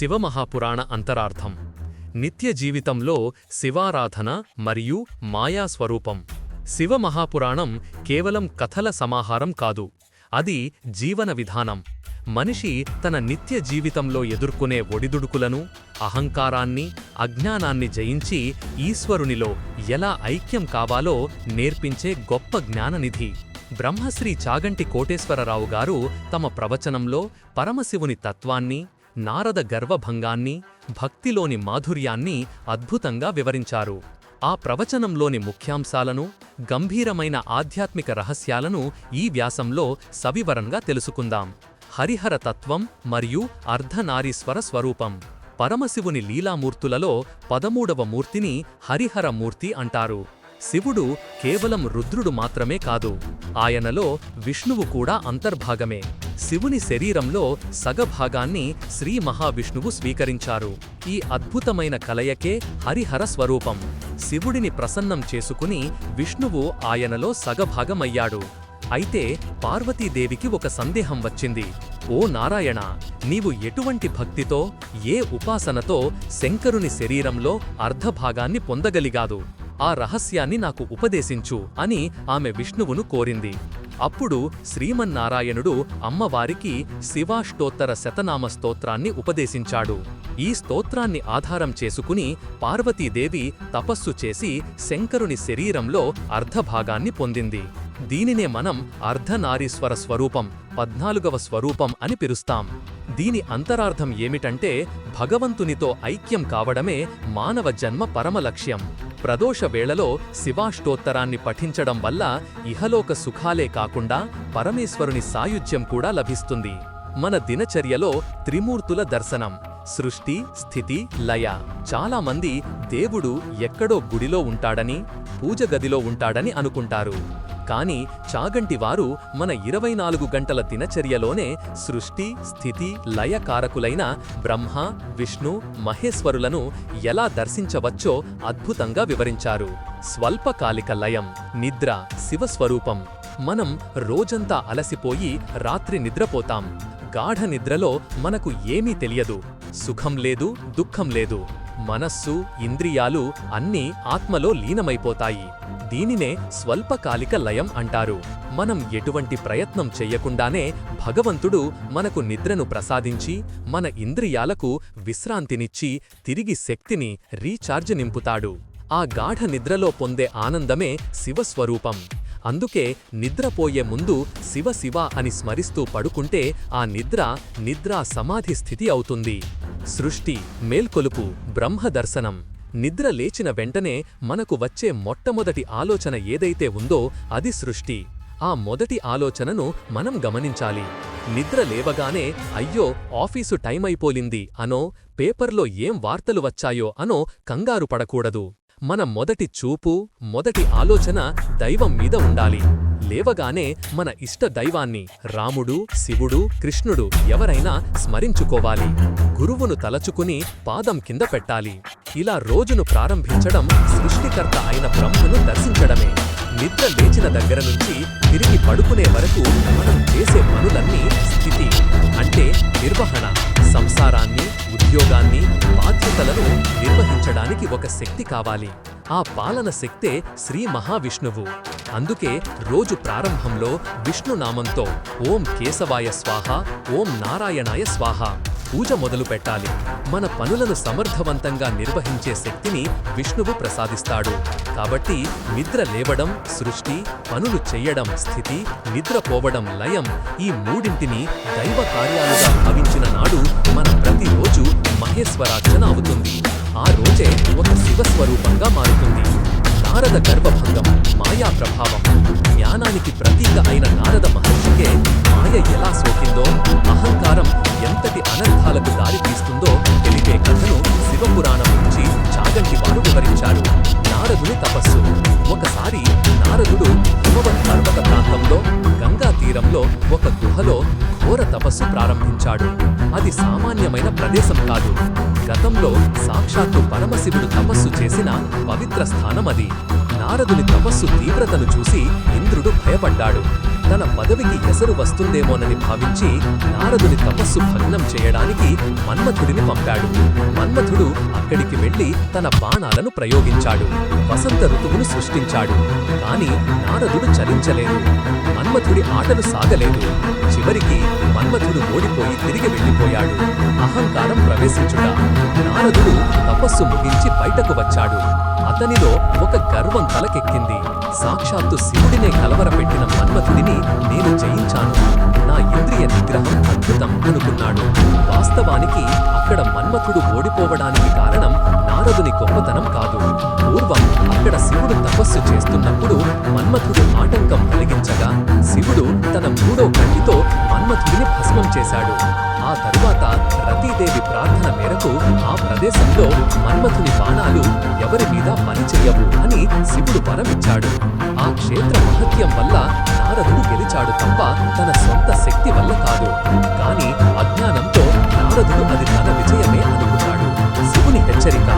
శివమహాపురాణ అంతరార్థం. నిత్య జీవితంలో శివారాధన మరియు మాయా స్వరూపం శివమహాపురాణం కేవలం కథల సమాహారం కాదు. అది జీవన విధానం. మనిషి తన నిత్య జీవితంలో ఎదుర్కొనే ఒడిదుడుకులను అహంకారాన్ని అజ్ఞానాన్ని జయించి ఈశ్వరునిలో ఎలా ఐక్యం కావాలో నేర్పించే గొప్ప జ్ఞాననిధి. బ్రహ్మశ్రీ చాగంటి కోటేశ్వరరావు గారు తమ ప్రవచనంలో పరమశివుని తత్వాన్ని నారద గర్వభంగాన్ని భక్తిలోని మాధుర్యాన్ని అద్భుతంగా వివరించారు. ఆ ప్రవచనంలోని ముఖ్యాంశాలను గంభీరమైన ఆధ్యాత్మిక రహస్యాలను ఈ వ్యాసంలో సవివరంగా తెలుసుకుందాం. హరిహర తత్వం మరియు అర్ధనారీశ్వర స్వరూపం. పరమశివుని లీలామూర్తులలో పదమూడవ మూర్తిని హరిహర మూర్తి అంటారు. శివుడు కేవలం రుద్రుడు మాత్రమే కాదు ఆయనలో విష్ణువు కూడా అంతర్భాగమే. శివుని శరీరంలో సగభాగాన్ని శ్రీ మహావిష్ణువు స్వీకరించారు. ఈ అద్భుతమైన కలయకే హరిహర స్వరూపం. శివుడిని ప్రసన్నం చేసుకుని విష్ణువు ఆయనలో సగభాగమయ్యాడు. అయితే పార్వతీదేవికి ఒక సందేహం వచ్చింది. ఓ నారాయణ నీవు ఎటువంటి భక్తితో ఏ ఉపాసనతో శంకరుని శరీరంలో అర్ధభాగాన్ని పొందగలిగాదు? ఆ రహస్యాన్ని నాకు ఉపదేశించు అని ఆమె విష్ణువును కోరింది. అప్పుడు శ్రీమన్నారాయణుడు అమ్మవారికి శివాష్టోత్తర శతనామ స్తోత్రాన్ని ఉపదేశించాడు. ఈ స్తోత్రాన్ని ఆధారం చేసుకుని పార్వతీదేవి తపస్సు చేసి శంకరుని శరీరంలో అర్ధభాగాన్ని పొందింది. దీనినే మనం అర్ధనారీశ్వర స్వరూపం పద్నాలుగవ స్వరూపం అని పిలుస్తాం. దీని అంతరార్థం ఏమిటంటే భగవంతునితో ఐక్యం కావడమే మానవ జన్మ పరమ లక్ష్యం. ప్రదోష వేళలో శివాష్టోత్తరాన్ని పఠించడం వల్ల ఇహలోక సుఖాలే కాకుండా పరమేశ్వరుని సాయుధ్యం కూడా లభిస్తుంది. మన దినచర్యలో త్రిమూర్తుల దర్శనం సృష్టి స్థితి లయ చాలామంది దేవుడు ఎక్కడో గుడిలో ఉంటాడని పూజ గదిలో ఉంటాడని అనుకుంటారు. కాని చాగంటివారు మన ఇరవై నాలుగు గంటల దినచర్యలోనే సృష్టి స్థితి లయకారకులైన బ్రహ్మ విష్ణు మహేశ్వరులను ఎలా దర్శించవచ్చో అద్భుతంగా వివరించారు. స్వల్పకాలిక లయం నిద్ర శివస్వరూపం. మనం రోజంతా అలసిపోయి రాత్రి నిద్రపోతాం. గాఢ నిద్రలో మనకు ఏమీ తెలియదు. సుఖం లేదు దుఃఖం లేదు. మనస్సు ఇంద్రియాలు అన్నీ ఆత్మలో లీనమైపోతాయి. దీనినే స్వల్పకాలిక లయం అంటారు. మనం ఎటువంటి ప్రయత్నం చెయ్యకుండానే భగవంతుడు మనకు నిద్రను ప్రసాదించి మన ఇంద్రియాలకు విశ్రాంతినిచ్చి తిరిగి శక్తిని రీఛార్జ్ నింపుతాడు. ఆ గాఢ నిద్రలో పొందే ఆనందమే శివస్వరూపం. అందుకే నిద్రపోయే ముందు శివ శివ అని స్మరిస్తూ పడుకుంటే ఆ నిద్ర నిద్రా సమాధి స్థితి అవుతుంది. సృష్టి మేల్కొలుపు బ్రహ్మదర్శనం నిద్ర లేచిన వెంటనే మనకు వచ్చే మొట్టమొదటి ఆలోచన ఏదైతే ఉందో అది సృష్టి. ఆ మొదటి ఆలోచనను మనం గమనించాలి. నిద్ర లేవగానే అయ్యో ఆఫీసు టైం అయిపోలింది. అనో పేపర్లో ఏం వార్తలు వచ్చాయో అనో కంగారు పడకూడదు. మన మొదటి చూపు మొదటి ఆలోచన దైవం మీద ఉండాలి. లేవగానే మన ఇష్ట దైవాన్ని రాముడు శివుడు కృష్ణుడు ఎవరైనా స్మరించుకోవాలి. గురువును తలచుకుని పాదం కింద పెట్టాలి. ఇలా రోజును ప్రారంభించడం సృష్టికర్త అయిన బ్రహ్మను దర్శించడమే. నిద్ర లేచిన దగ్గర నుంచి తిరిగి పడుకునే వరకు మనం చేసే పనులన్నీ స్థితి అంటే నిర్వహణ. సంసారాన్ని ఉద్యోగాన్ని బాధ్యతలను నిర్వహించడానికి ఒక శక్తి కావాలి. ఆ పాలన శక్తే శ్రీ మహావిష్ణువు. అందుకే రోజు ప్రారంభంలో విష్ణునామంతో ఓం కేశవాయ స్వాహ ఓం నారాయణాయ స్వాహ. పూజ మొదలు పెట్టాలి. మన పనులను సమర్థవంతంగా నిర్వహించే శక్తిని విష్ణువు ప్రసాదిస్తాడు. కాబట్టి నిద్ర లేవడం సృష్టి పనులు చెయ్యడం స్థితి నిద్రపోవడం లయం ఈ మూడింటిని దైవ కార్యాలుగా భావించిన నాడు మన ప్రతిరోజు మహేశ్వరార్చన అవుతుంది. ఆ రోజే ఒక శివస్వరూపంగా మారుతుంది. నారద గర్భభంగం మాయా ప్రభావం జ్ఞానానికి ప్రతీక అయిన నారద మహర్షికే మాయ ఎలా తపస్సు ప్రారంభించాడు. అది సామాన్యమైన ప్రదేశం కాదు. గతంలో సాక్షాత్తు పరమశివుడు తపస్సు చేసిన పవిత్ర స్థానం అది. నారదుని తపస్సు తీవ్రతను చూసి ఇంద్రుడు భయపడ్డాడు. తన పదవికి ఎసరు వస్తుందేమోనని భావించి నారదుని తపస్సు భగ్నం చేయడానికి మన్మథుడిని పంపాడు. మన్మథుడు అక్కడికి వెళ్ళి తన బాణాలను ప్రయోగించాడు. వసంత ఋతువును సృష్టించాడు. కాని నారదుడు చలించలేదు. మన్మథుడి ఆటలు సాగలేదు. చివరికి మన్మథుడు ఓడిపోయి తిరిగి వెళ్ళిపోయాడు. అహంకారం ప్రవేశించుట. నారదుడు తపస్సు ముగించి బయటకు వచ్చాడు. అతనిలో ఒక గర్వం తలకెక్కింది. సాక్షాత్తు శివుడినే కలవరపెట్టిన మన్మథుడిని నేను జయించాను. నా ఇంద్రియ నిగ్రహం అద్భుతం అనుకున్నాడు. వాస్తవానికి అక్కడ మన్మథుడు ఓడిపోవడానికి కారణం నారదుని గొప్పతనం కాదు. పూర్వం అక్కడ శివుడు తపస్సు చేస్తున్నప్పుడు మన్మథుడు ఆటంకం కలిగించగా శివుడు తన మూడో కంటితో మన్మథుడిని భస్మం చేశాడు. ఆ తరువాత రతీదేవి ప్రార్థన మేరకు ఆ ప్రదేశంలో మన్మథుని బాణాలు ఎవరి మీద పనిచేయవు అని శివుడు వరమిచ్చాడు. ఆ క్షేత్ర మహత్యం వల్ల నారదుడు గెలిచాడు తప్ప తన సొంత శక్తి వల్ల కాదు. కాని అజ్ఞానంతో నారదుడు అది తన విజయమే అనుకున్నాడు. శివుని హెచ్చరిక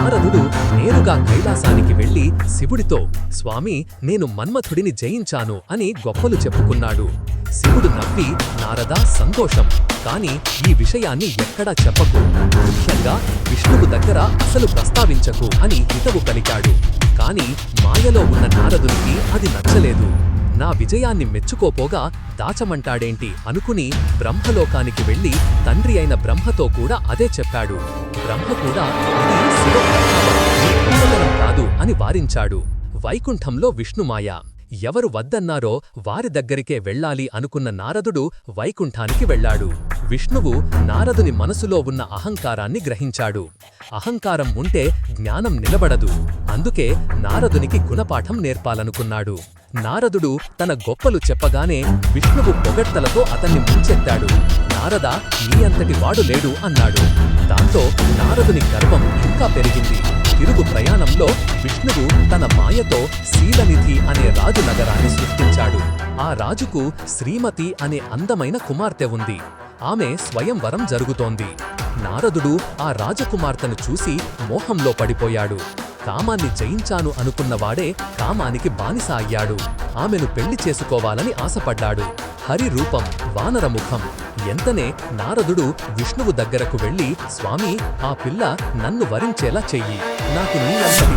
నారదుడు నేరుగా కైలాసానికి వెళ్ళి శివుడితో స్వామి నేను మన్మథుడిని జయించాను అని గొప్పలు చెప్పుకున్నాడు. శివుడు నవ్వి నారదా సంతోషం. కాని ఈ విషయాన్ని ఎక్కడా చెప్పకు. ముఖ్యంగా విష్ణువు దగ్గర అసలు ప్రస్తావించకు అని హితవు పలికాడు. కాని మాయలో ఉన్న నారదునికి అది నచ్చలేదు. నా విజయాన్ని మెచ్చుకోపోగా దాచమంటాడేంటి అనుకుని బ్రహ్మలోకానికి వెళ్ళి తండ్రి అయిన బ్రహ్మతో కూడా అదే చెప్పాడు. బ్రహ్మ కూడా ఇది కాదు అని వారించాడు. వైకుంఠంలో విష్ణుమాయ ఎవరు వద్దన్నారో వారి దగ్గరికే వెళ్ళాలి అనుకున్న నారదుడు వైకుంఠానికి వెళ్ళాడు. విష్ణువు నారదుని మనసులో ఉన్న అహంకారాన్ని గ్రహించాడు. అహంకారం ఉంటే జ్ఞానం నిలబడదు. అందుకే నారదునికి గుణపాఠం నేర్పాలనుకున్నాడు. నారదుడు తన గొప్పలు చెప్పగానే విష్ణువు పొగడ్తలతో అతన్ని ముంచెత్తాడు. నారద నీ అంతటి వాడు లేడు అన్నాడు. దాంతో నారదుని గర్వం ఇంకా పెరిగింది. తిరుగు ప్రయాణంలో విష్ణువు తన మాయతో శీలనిధి అనే రాజు నగరాన్ని సృష్టించాడు. ఆ రాజుకు శ్రీమతి అనే అందమైన కుమార్తె ఉంది. ఆమె స్వయంవరం జరుగుతోంది. నారదుడు ఆ రాజకుమార్తెను చూసి మోహంలో పడిపోయాడు. కామాన్ని జయించాను అనుకున్నవాడే కామానికి బానిస అయ్యాడు. ఆమెను పెళ్ళి చేసుకోవాలని ఆశపడ్డాడు. హరి రూపం వానరముఖం ఎంతనే నారదుడు విష్ణువు దగ్గరకు వెళ్ళి స్వామి ఆ పిల్ల నన్ను వరించేలా చెయ్యి. నాకు నీ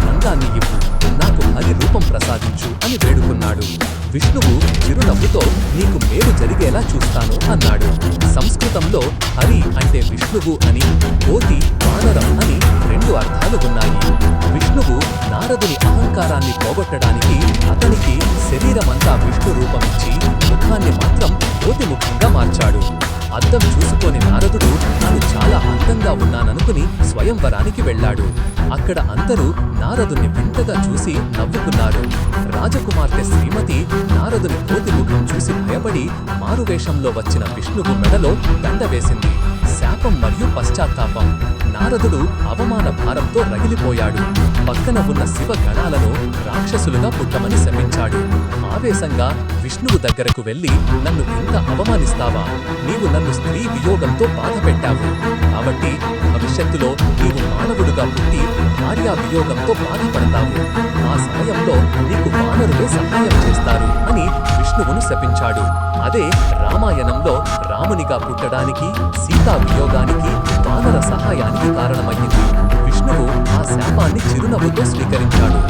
అందాన్ని ఇవ్వు. నాకు హరి రూపం ప్రసాదించు అని వేడుకున్నాడు. విష్ణువు చిరునవ్వుతో నీకు మేలు జరిగేలా చూస్తాను అన్నాడు. సంస్కృతంలో హరి అంటే విష్ణువు అని కోతి వానరం అని రెండు అర్థాలు ఉన్నాయి. విష్ణువు నారదుని అహంకారాన్ని పోగొట్టడానికి అతనికి శరీరమంతా విష్ణు రూపమిచ్చి ముఖాన్ని మాత్రం కోతి ముఖంగా మార్చాడు. అద్దం చూసుకొని నారదుడు తాను చాలా అందంగా ఉన్నాననుకుని స్వయంవరానికి వెళ్ళాడు. అక్కడ అందరూ నారదుని వింతగా చూసి నవ్వుకున్నారు. రాజకుమార్తె శ్రీమతి నారదుని కోతి ముఖం చూసి భయపడి మారువేషంలో వచ్చిన విష్ణువు మెడలో దండ వేసింది. శాపం మరియు పశ్చాత్తాపం. నారదుడు అవమాన భారంతో రగిలిపోయాడు. పక్కన ఉన్న శివ గణాలను రాక్షసులుగా పుట్టమని శపించాడు. ఆవేశంగా విష్ణువు దగ్గరకు వెళ్ళి నన్ను ఇంత అవమానిస్తావా? నీవు నన్ను స్త్రీ వియోగంతో బాధపెట్టావు కాబట్టి భవిష్యత్తులో నీవు మానవుడుగా పుట్టి భార్యా వియోగంతో బాధపడతావు. ఆ సమయంలో నీకు వానరులే సహాయం చేస్తారు అని విష్ణువును శపించాడు. అదే రామాయణంలో రామునిగా పుట్టడానికి సీతా వియోగానికి వానర సహాయానికి కారణమయ్యింది విష్ణువు ఆ శాపాన్ని చిరునవ్వుతో స్వీకరించాడు.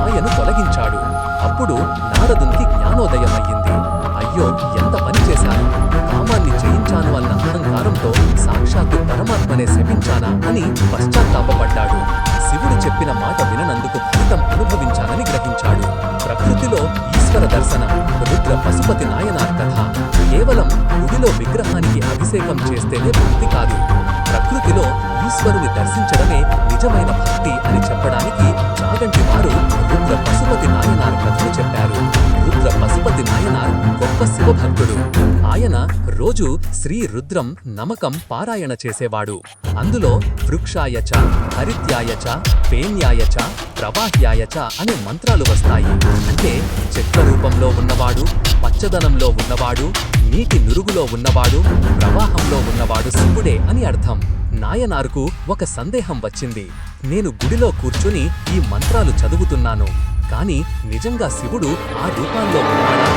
ఆయను తొలగించాడు. అప్పుడు నారదునికి జ్ఞానోదయమయ్యింది. అయ్యో ఎంత పని చేశాను? కామాన్ని జయించాను అన్న అహంకారంతో సాక్షాత్తు పరమాత్మనే శపించానా అని పశ్చాత్తాపడ్డాడు శివుడు చెప్పిన మాట విననందుకు ఫలితం అనుభవించాలని గ్రహించాడు. ప్రకృతిలో ఈశ్వర దర్శనం రుద్ర పశుపతి నాయనార్ కథ కేవలం గుడిలో విగ్రహానికి అభిషేకం చేస్తేనే భక్తి కాదు. ప్రకృతిలో ఈశ్వరుని దర్శించడమే నిజమైన భక్తి అని చెప్పడానికి చాగంటి వారు రుద్ర పశుపతి నాయనార్ కథను చెప్పారు. రుద్ర పశుపతి నాయనార్ గొప్ప శివభక్తుడు. ఆయన రోజు శ్రీ రుద్రం నమకం పారాయణ చేసేవాడు. అందులో వృక్షాయచ హరిత్యాయచ పేన్యాయచ ప్రవాహ్యాయచ అనే మంత్రాలు వస్తాయి. అంటే చెట్ల రూపంలో ఉన్నవాడు పచ్చదనంలో ఉన్నవాడు నీటి నురుగులో ఉన్నవాడు ప్రవాహంలో ఉన్నవాడు శివుడే అని అర్థం. నాయనార్కు ఒక సందేహం వచ్చింది. నేను గుడిలో కూర్చుని ఈ మంత్రాలు చదువుతున్నాను. కాని నిజంగా శివుడు ఆ రూపాల్లో ఉన్నాడా?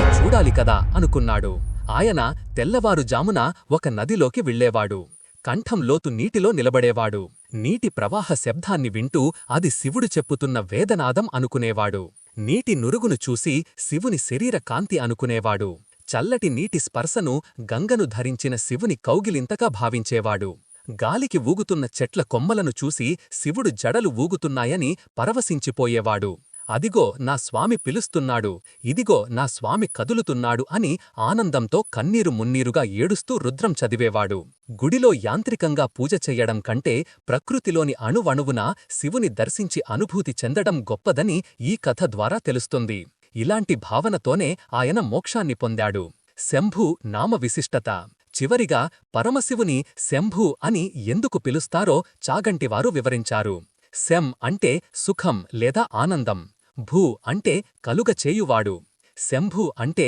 నేను చూడాలి కదా అనుకున్నాడు. ఆయన తెల్లవారుజామున ఒక నదిలోకి వెళ్ళేవాడు. కంఠం లోతు నీటిలో నిలబడేవాడు. నీటి ప్రవాహ శబ్దాన్ని వింటూ అది శివుడు చెప్పుతున్న వేదనాదం అనుకునేవాడు. నీటి నురుగును చూసి శివుని శరీర కాంతి అనుకునేవాడు. చల్లటి నీటి స్పర్శను గంగను ధరించిన శివుని కౌగిలింతగా భావించేవాడు. గాలికి ఊగుతున్న చెట్ల కొమ్మలను చూసి శివుడు జడలు ఊగుతున్నాయని పరవశించిపోయేవాడు. అదిగో నా స్వామి పిలుస్తున్నాడు ఇదిగో నా స్వామి కదులుతున్నాడు అని ఆనందంతో కన్నీరు మున్నీరుగా ఏడుస్తూ రుద్రం చదివేవాడు. గుడిలో యాంత్రికంగా పూజ చెయ్యడం కంటే ప్రకృతిలోని అణువణువున శివుని దర్శించి అనుభూతి చెందడం గొప్పదని ఈ కథ ద్వారా తెలుస్తుంది. ఇలాంటి భావనతోనే ఆయన మోక్షాన్ని పొందాడు. శంభు నామ విశిష్టత చివరిగా పరమశివుని శంభు అని ఎందుకు పిలుస్తారో చాగంటివారు వివరించారు. శం అంటే సుఖం లేదా ఆనందం. భూ అంటే కలుగచేయువాడు. శంభు అంటే